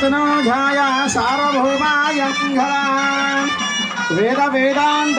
చక్రవర్తితనోజాయ సార్వభౌమాయ మంగళ వేద వేదాంత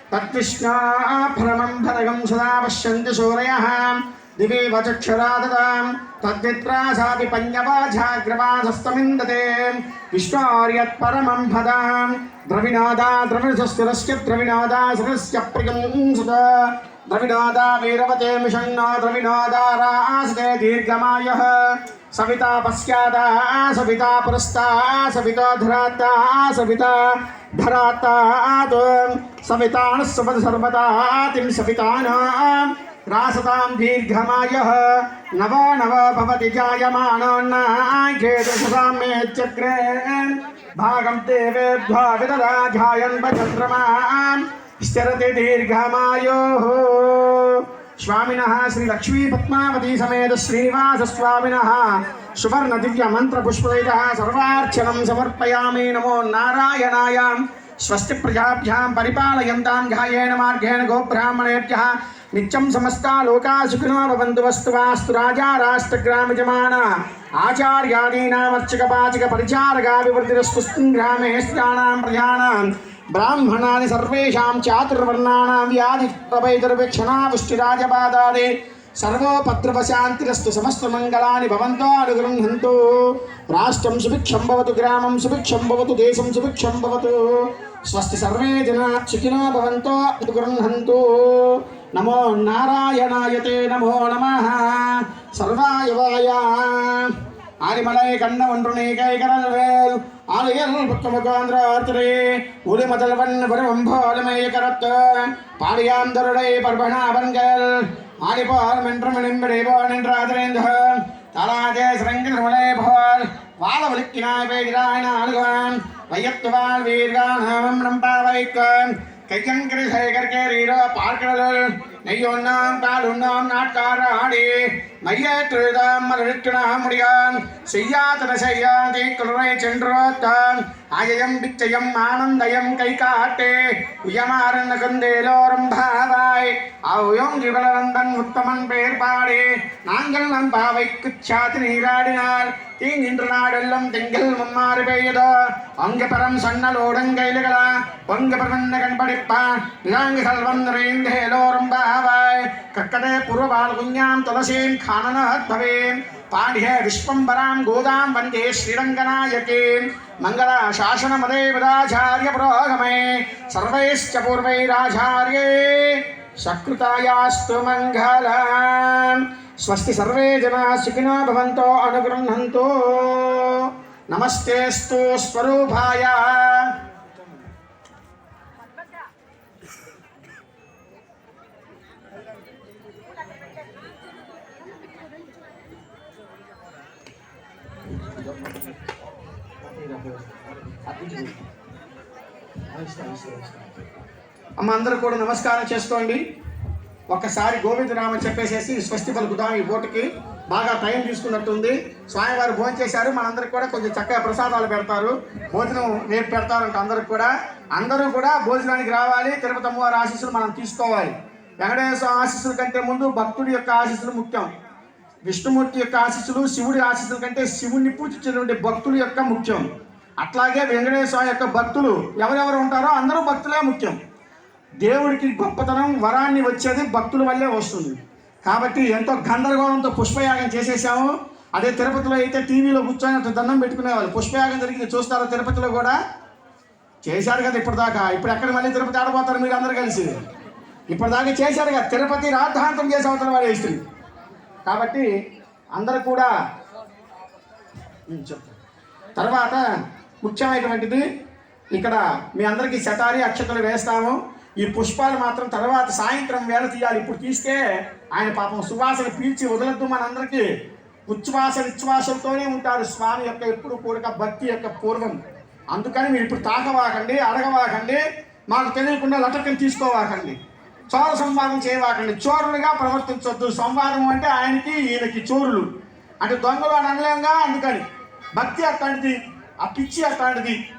तत्विष्णाः परमं भरगं सदा पश्यन्ति सूरयः दिवि वचक्षुरा ददां तद्वित्रासापि पञ्जवाझाग्रवासस्तमिन्दते विश्वार्यत्परमं भदां, द्रविणादा द्रविणसुरस्य द्रविणादा सुरस्य प्रियं सुत। द्रविणादा वीरवते मिषण्णा द्रविणादा रासते दीर्घमायः। सविता पश्यादा, सविता पुरस्ता, सविता धराता, सविता धराता सवितान सर्वदातिम नव नव भवति जायमानो चक्रे भागं देवेभ्यो विददा ध्यायन् स्थिरति दीर्घमायोः స్వామిన శ్రీ లక్ష్మీ పద్మావతి సమేత శ్రీనివాస స్వామిన. సువర్ణ దివ్య మంత్ర పుష్పైత సర్వార్చనం సమర్పయామే నమో నారాయణాయ. స్వస్తి ప్రజాభ్యాం పరిపాలయంతాం ధ్యాయేణ మార్గేణ గోబ్రాహ్మణేభ్య. నిత్యం సమస్తా లోకా సుఖినో భవంతు వస్తు వాస్తు రాజా రాష్ట్రగ్రామజమాన ఆచార్యాదీనామర్చక పాచక పరిచారగా పరిచారకాభివృద్ధిరస్తు గ్రామే స్త్రీణాం ప్రజానాం. బ్రాహ్మణాది సర్వేషాం చాతుర్వర్ణానాం వ్యాధి ప్రభైతుర్విక్షణాపుష్టిరాజపాదాది సర్వోపద్రవశాంతిరస్తు సమస్తమంగళాని భవంతో అనుగృహంతు రాష్ట్రం సుభిక్షం భవతు గ్రామం సుభిక్షం భవతు దేశం సుభిక్షం భవతు. స్వస్తి సర్వే జనా సుఖినో భవంతో అనుగృహంతు నమో నారాయణాయతే నమో నమ. సర్వాయవాయ ஆதிமலை கண்ண ஒன்றுணை கை கடல்வேல் ஆலயன் புத்தமுகாந்திர ஆத்திரை உரு முதல்வன் பெரும்பாலுமைய கரத்து. பாடியாந்தருடை பர்பணாபன்கள் ஆடிபால் மென்றும் விளிம்பிடைபான் என்று ஆதரேந்த தலாதே சிறங்கில் மலை போல் வாழ வலுக்கினாய் பேகிறாய் நாள்கான் வையத்துவான் வீர்கான் ஹாமம் நம்பாவைக்கான் கையங்கிரி சேகர் கேரீரோ பார்க்கடல் நெய்யொன்னாம் காலுண்ணாம் நாட்கார ஆடி. மையற்றெழுதாம் மலழுக்கினாம் முடியான். செய்யாதன செய்யாதே குளரை சென்றோத்தான் அஜயம் பிச்சயம் ஆனந்தயம் கை காட்டே. உயமாறு நகுந்தேலோரும் பாவாய். அவ்யோம் ஜிவலந்தன் உத்தமன் பேர் பாடே. நாங்கள் நம் பாவைக்கு சாத்து நீராடினார் தீங்கின்ற நாடெல்லாம் திங்கள் மும்மாறு பெய்தோ. அங்கு பரம் சன்னலோடங்கையிலுகளா பொங்கு பிரபந்த கண்படிப்பான். விலாங்கு செல்வன் நிறைந்தேலோரும் பாவாய். కక్కటే పూర్వబాలగుణ్యాం తులసీం ఖాననహద్భవేం పాండ్య విశ్వంబరాం గోదాం వందే శ్రీరంగనాయకీం. మంగళ శాసనమదేవదాచార్య పురోగమే సర్వైశ్చ పూర్వైరాచార్యే సకృతాయాస్తు మంగళ. స్వస్తి సర్వే జనా సుఖినో భవంతో అనుగృహంతో నమస్తేస్తు స్వరూపాయ. అమ్మ అందరూ కూడా నమస్కారం చేసుకోండి. ఒక్కసారి గోవిందరామ చెప్పేసేసి స్వస్తి పలుకుదాం ఈ ఓటుకి బాగా టైం తీసుకున్నట్టుంది. స్వామివారు భోజనం చేశారు. మనందరికి కూడా కొంచెం చక్కగా ప్రసాదాలు పెడతారు. భోజనం రేపు పెడతారంట అందరికి కూడా. అందరూ కూడా భోజనానికి రావాలి. తిరుపతి అమ్మవారి ఆశీస్సులు మనం తీసుకోవాలి. వెంకటేశ్వర ఆశీస్సుల కంటే ముందు భక్తుడి యొక్క ఆశీస్సులు ముఖ్యం. విష్ణుమూర్తి యొక్క ఆశీస్సులు శివుడి ఆశీస్సుల కంటే శివుణ్ణి పూజించినటువంటి భక్తుల యొక్క ముఖ్యం. అట్లాగే వెంకటేశ్వర యొక్క భక్తులు ఎవరెవరు ఉంటారో అందరూ భక్తులే ముఖ్యం. దేవుడికి గొప్పతనం వరాన్ని వచ్చేది భక్తుల వల్లే వస్తుంది. కాబట్టి ఎంతో గందరగోళంతో పుష్పయాగం చేసేసాము. అదే తిరుపతిలో అయితే టీవీలో కూర్చొని అంత దండం పెట్టుకునేవాళ్ళు పుష్పయాగం జరిగింది చూస్తారా తిరుపతిలో కూడా? చేశారు కదా ఇప్పటిదాకా. ఇప్పుడు ఎక్కడ మళ్ళీ తిరుపతి ఆడబోతారు మీరు అందరు కలిసి? ఇప్పటిదాకా చేశారు కదా. తిరుపతి రాద్ధాంతం చేసే అవతల వాడే ఇస్త్రీ కాబట్టి అందరూ కూడా చెప్తాను. తర్వాత ముఖ్యమైనటువంటిది ఇక్కడ మీ అందరికీ శతారి అక్షతలు వేస్తాము. ఈ పుష్పాలు మాత్రం తర్వాత సాయంత్రం వేళ తీయాలి. ఇప్పుడు తీస్తే ఆయన పాపం సువాసన పీల్చి వదలద్దు మనందరికీ. ఉచ్ఛ్వాస విశ్వాసంతోనే ఉంటారు స్వామి యొక్క ఎప్పుడు కూడక భక్తి యొక్క పూర్వం. అందుకని మీరు ఇప్పుడు తాకవాకండి అడగవాకండి. మాకు తెలియకుండా లటకం తీసుకోవాకండి. చోర సంవాదం చేయవాకండి. చోరులుగా ప్రవర్తించొద్దు. సంవాదం అంటే ఆయనకి ఈయనకి చోరులు. అంటే దొంగలు అని అనలేంగా అందుకని. భక్తి అట్లాంటిది ఆ పిచ్చి అట్లాంటిది.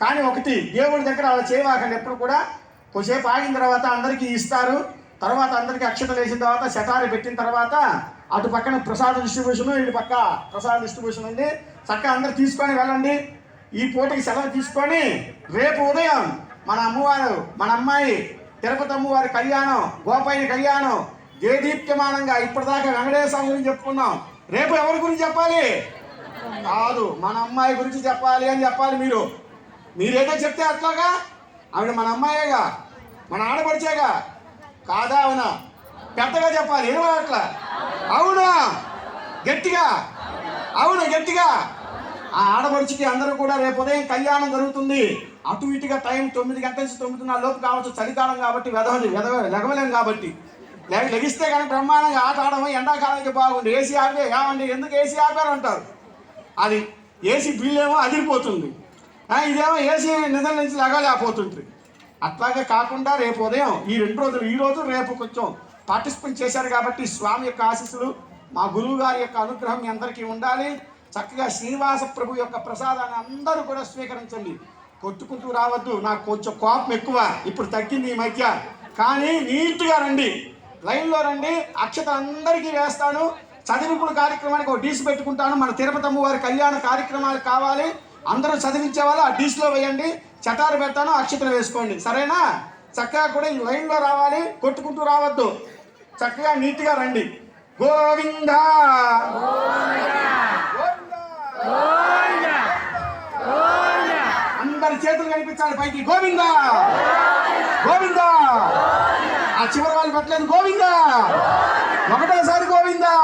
కానీ ఒకటి దేవుడి దగ్గర అలా చేయవాకండి. ఎప్పుడు కూడా కొద్దిసేపు ఆగిన తర్వాత అందరికీ ఇస్తారు. తర్వాత అందరికీ అక్షతలు వేసిన తర్వాత శతారి పెట్టిన తర్వాత అటు పక్కన ప్రసాద డిస్ట్రిబ్యూషన్ ఇటు పక్క ప్రసాద డిస్ట్రిబ్యూషన్ ఉంది. చక్కగా అందరు తీసుకొని వెళ్ళండి. ఈ పూటకి సెలవు తీసుకొని రేపు ఉదయం మన అమ్మవారు మన అమ్మాయి తిరుపతమ్మ వారి కళ్యాణం గోపాయిని కళ్యాణం దేదీప్యమానంగా ఇప్పటిదాకా వెంకటేశ్వర గురించి చెప్పుకున్నాం. రేపు ఎవరి గురించి చెప్పాలి? కాదు మన అమ్మాయి గురించి చెప్పాలి అని చెప్పాలి మీరు. మీరేదో చెప్తే అట్లాగా? ఆవిడ మన అమ్మాయేగా మన ఆడపడిచేగా. కాదా అవునా? పెద్దగా చెప్పాలి ఏమో అట్లా. అవునా? గట్టిగా. అవును గట్టిగా? ఆ ఆడపడుచుకి అందరూ కూడా రేపు ఉదయం కళ్యాణం జరుగుతుంది. అటు ఇటుగా టైం తొమ్మిది గంటల నుంచి తొమ్మిదిన్నర లోపు కావచ్చు. చలికాలం కాబట్టి వెదవని వెదవ లెగవలేం కాబట్టి. లెగిస్తే కానీ బ్రహ్మాండంగా ఆట ఆడము ఎండాకాలానికి బాగుంది. ఏసీ ఆపే ఏమండి? ఎందుకు ఏసీ ఆపారు అంటారు. అది ఏసీ బిల్ ఏమో అదిరిపోతుంది ఇదేమో ఏసీ నిధుల నుంచి లగలేకపోతుంది. అట్లాగే కాకుండా రేపు ఉదయం ఈ రెండు రోజులు ఈ రోజు రేపు కొంచెం పార్టిసిపేట్ చేశారు కాబట్టి స్వామి యొక్క ఆశీస్సులు మా గురువు గారి యొక్క అనుగ్రహం మీ అందరికీ ఉండాలి. చక్కగా శ్రీనివాస ప్రభు యొక్క ప్రసాదాన్ని అందరూ కూడా స్వీకరించండి. కొట్టుకుంటూ రావద్దు. నాకు కొంచెం కోపం ఎక్కువ. ఇప్పుడు తగ్గింది ఈ మధ్య. కానీ నీట్గా రండి. లైన్లో రండి. అక్షత అందరికీ వేస్తాను. చదివింపుడు కార్యక్రమానికి ఒక డీస్ పెట్టుకుంటాను. మన తిరుపతి అమ్మవారి కళ్యాణ కార్యక్రమాలు కావాలి. అందరూ చదివించే వాళ్ళు ఆ డీస్లో వేయండి. చటారు పెడతాను. అక్షతలు వేసుకోండి. సరేనా? చక్కగా కూడా ఈ లైన్లో రావాలి. కొట్టుకుంటూ రావద్దు. చక్కగా నీట్గా రండి. గోవింద! అందరి చేతులు కనిపించాలి పైకి. గోవింద! గోవింద! ఆ చివరి వాళ్ళు పెట్టలేదు. గోవింద! ఒకటోసారి గోవిందా!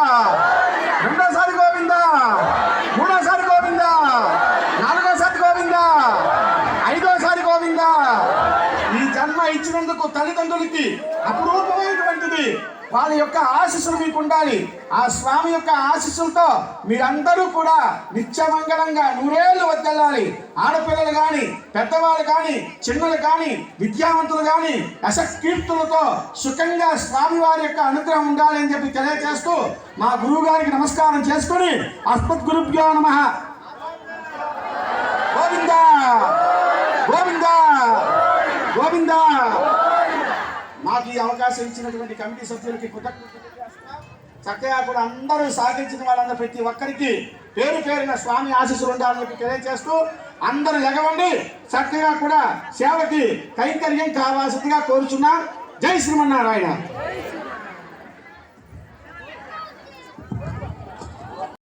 వాళ్ళ యొక్క ఆశీస్సులు మీకు ఉండాలి. ఆ స్వామి యొక్క ఆశీస్సులతో మీరందరూ కూడా నిత్యమంగళంగా నూరేళ్ళు వద్దెళ్ళాలి. ఆడపిల్లలు కానీ పెద్దవాళ్ళు కానీ చిన్నలు కానీ విద్యావంతులు కానీ యశకీర్తులతో సుఖంగా స్వామి వారి యొక్క అనుగ్రహం ఉండాలి అని చెప్పి తెలియజేస్తూ మా గురువు గారికి నమస్కారం చేసుకొని అస్మత్ గురుభ్యో నమ. గోవిందా! గోవిందా! మాకు ఈ అవకాశం ఇచ్చినటువంటి కమిటీ సభ్యులకి కృతజ్ఞతలు. చక్కగా కూడా అందరూ సాధించిన వాళ్ళందరూ ప్రతి ఒక్కరికి పేరు పేరున స్వామి ఆశీస్సులు ఉండాలని చెప్పి తెలియజేస్తూ అందరూ ఎగవండి. చక్కగా కూడా సేవకి కైంకర్యం కావాల్సిందిగా కోరుచున్నాం. జై శ్రీమన్నారాయణ.